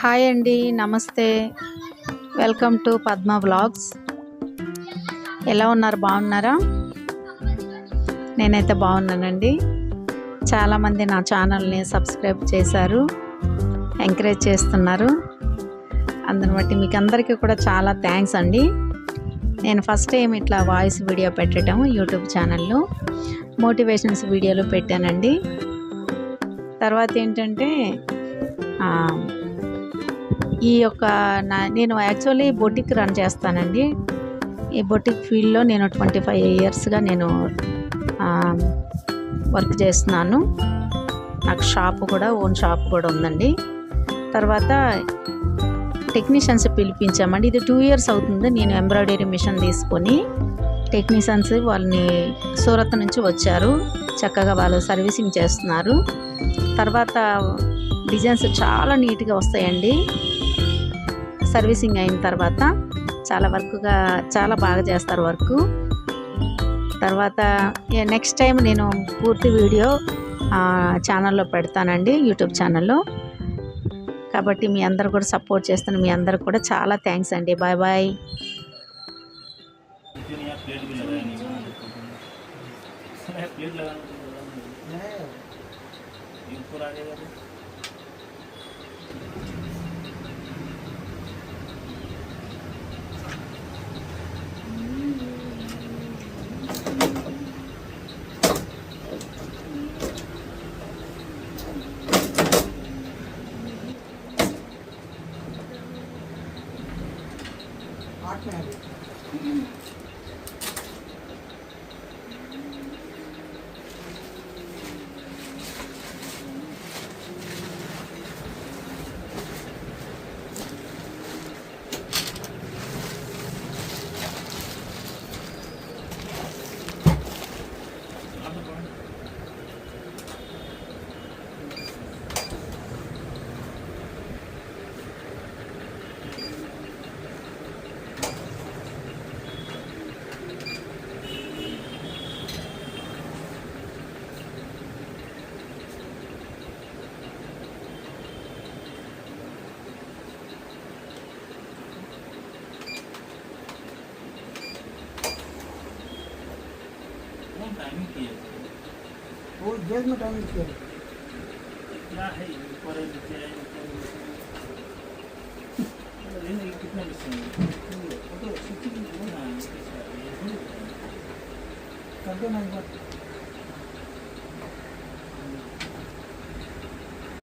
Hi అండి నమస్తే. Welcome to Padma blogs ఎలా ఉన్నారు బాగున్నారా? నేనైతే బాగున్నానండి. చాలామంది నా ఛానల్ని సబ్స్క్రైబ్ చేశారు ఎంకరేజ్ చేస్తున్నారు. అందుని బట్టి మీకు అందరికీ కూడా చాలా థ్యాంక్స్ అండి. నేను ఫస్ట్ టైం ఇట్లా వాయిస్ వీడియో పెట్టడం యూట్యూబ్ ఛానల్లో. మోటివేషన్స్ వీడియోలు పెట్టానండి. తర్వాత ఏంటంటే ఈ యొక్క నా నేను యాక్చువల్లీ బొటిక్ రన్ చేస్తానండి. ఈ బొటిక్ ఫీల్డ్లో నేను ట్వంటీ ఫైవ్ ఇయర్స్గా నేను వర్క్ చేస్తున్నాను. నాకు షాప్ కూడా ఓన్ షాప్ కూడా ఉందండి. తర్వాత టెక్నీషియన్స్ పిలిపించామండి. ఇది టూ ఇయర్స్ అవుతుంది. నేను ఎంబ్రాయిడరీ మిషన్ తీసుకొని టెక్నీషియన్స్ వాళ్ళని సూరత్ నుంచి వచ్చారు. చక్కగా వాళ్ళు సర్వీసింగ్ చేస్తున్నారు. తర్వాత డిజైన్స్ చాలా నీట్గా వస్తాయండి. సర్వీసింగ్ అయిన తర్వాత చాలా వర్క్గా చాలా బాగా చేస్తారు వర్క్ తర్వాత నెక్స్ట్ టైం నేను పూర్తి వీడియో ఆ, ఛానల్లో పెడతానండి యూట్యూబ్ ఛానల్లో కాబట్టి మీ అందరు కూడా సపోర్ట్ చేస్తున్న మీ అందరు కూడా చాలా థ్యాంక్స్ అండి బాయ్ బాయ్ लेकिन यहाँ प्लेट भी not married. Timing की है? वो जेल में टाइमिंग की है। क्या है ऊपर है नीचे है कितना मिशन है। वो तो सिटी में हो। रहा है कल तो नहीं